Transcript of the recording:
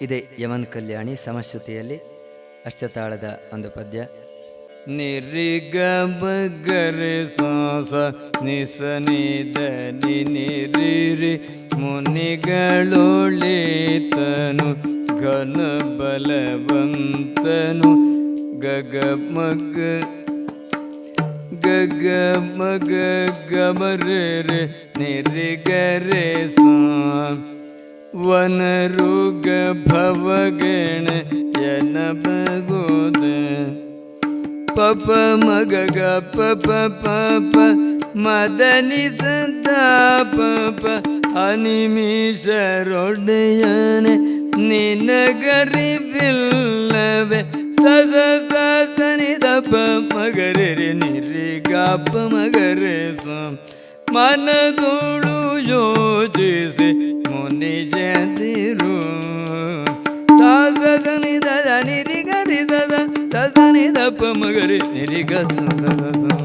ಇದೆ ಯಮನ್ ಕಲ್ಯಾಣಿ ಸಮಶ್ರುತಿಯಲ್ಲಿ ಅಷ್ಟತಾಳದ ಒಂದು ಪದ್ಯ. ನಿರಿಗ ಬಗರೆ ಸಾಸ ನಿಸನಿದ ನಿರಿ ಮುನಿಗಳೊಳಿತನು ಘನ ಬಲವಂತನು ಗಗ ಮಗ ಗಗ ಮಗ ಗಮರೆ ನಿರಿಗರೆ ಸಾ ವನರುಗ ಭವಗಣ ಯನ ಬಗೋದ ಪಪ ಮಗ ಗ ಪಪ ಪಪ ಮದನಿ ಸದಾ ಪಪ ಅನಿಮಿಷರೊಡೆಯನೆ ನಿನಗರಿವಿಲ್ಲವೆ ಸದ ಸನಿ ದಪ ಮಗರೆ ರೆ ನಿರಿ ಗಾಪ ಮಗರೆ ಸ ಮನದೋಳು చూసి ముని చెందిరు సాగని దద నిరిగరి దద సదని దప్ప మగరి నిరిగ సదసం